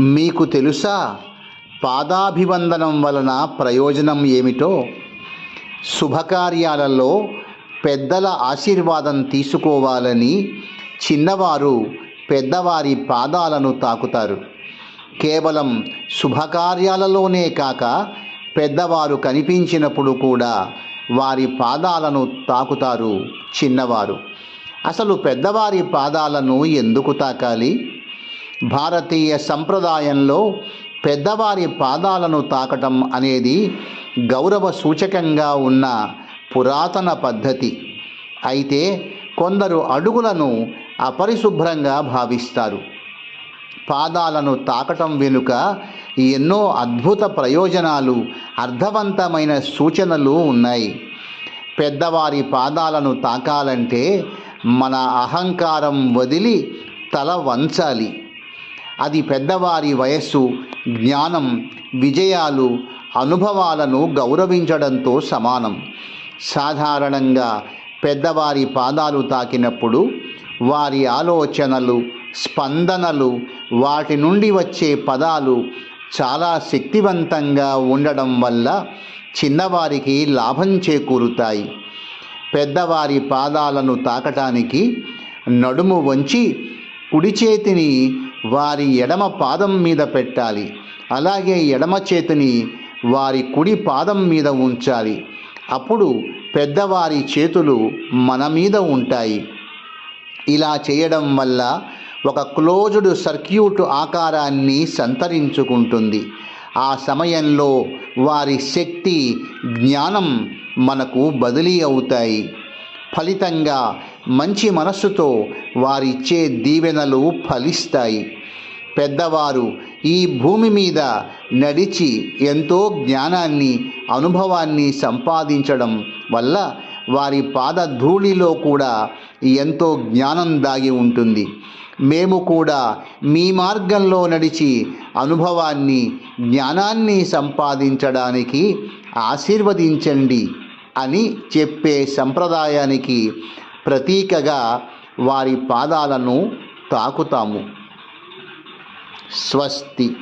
మీకు తెలుసా పాదాభివందనం వలన ప్రయోజనం ఏమిటో? శుభకార్యాలలో పెద్దల ఆశీర్వాదం తీసుకోవాలని చిన్నవారు పెద్దవారి పాదాలను తాకుతారు. కేవలం శుభకార్యాలలోనే కాక పెద్దవారు కనిపించినప్పుడు కూడా వారి పాదాలను తాకుతారు చిన్నవారు. అసలు పెద్దవారి పాదాలను ఎందుకు తాకాలి? భారతీయ సంప్రదాయంలో పెద్దవారి పాదాలను తాకటం అనేది గౌరవ సూచకంగా ఉన్న పురాతన పద్ధతి. అయితే కొందరు అడుగులను అపరిశుభ్రంగా భావిస్తారు. పాదాలను తాకటం వెనుక ఎన్నో అద్భుత ప్రయోజనాలు అర్థవంతమైన సూచనలు ఉన్నాయి. పెద్దవారి పాదాలను తాకాలంటే మన అహంకారం వదిలి తల వంచాలి. అది పెద్దవారి వయస్సు జ్ఞానం విజయాలు అనుభవాలను గౌరవించడంతో సమానం. సాధారణంగా పెద్దవారి పాదాలు తాకినప్పుడు వారి ఆలోచనలు స్పందనలు వాటి నుండి వచ్చే పదాలు చాలా శక్తివంతంగా ఉండడం వల్ల చిన్నవారికి లాభం చేకూరుతాయి. పెద్దవారి పాదాలను తాకటానికి నడుము వంచి కుడి చేతిని వారి ఎడమ పాదం మీద పెట్టాలి. అలాగే ఎడమ చేతిని వారి కుడి పాదం మీద ఉంచాలి. అప్పుడు పెద్దవారి చేతులు మన మీద ఉంటాయి. ఇలా చేయడం వల్ల ఒక క్లోజ్డ్ సర్క్యూట్ ఆకారాన్ని సంతరించుకుంటుంది. ఆ సమయంలో వారి శక్తి జ్ఞానం మనకు బదిలీ అవుతాయి. ఫలితంగా మంచి మనస్సుతో వారిచ్చే దీవెనలు ఫలిస్తాయి. పెద్దవారు ఈ భూమి మీద నడిచి ఎంతో జ్ఞానాన్ని అనుభవాన్ని సంపాదించడం వల్ల వారి పాదధూళిలో కూడా ఎంతో జ్ఞానం దాగి ఉంటుంది. మేము కూడా మీ మార్గంలో నడిచి అనుభవాన్ని జ్ఞానాన్ని సంపాదించడానికి ఆశీర్వదించండి అని చెప్పే సంప్రదాయానికి ప్రతీకగా వారి పాదాలను తాకుతాము. స్వస్తి.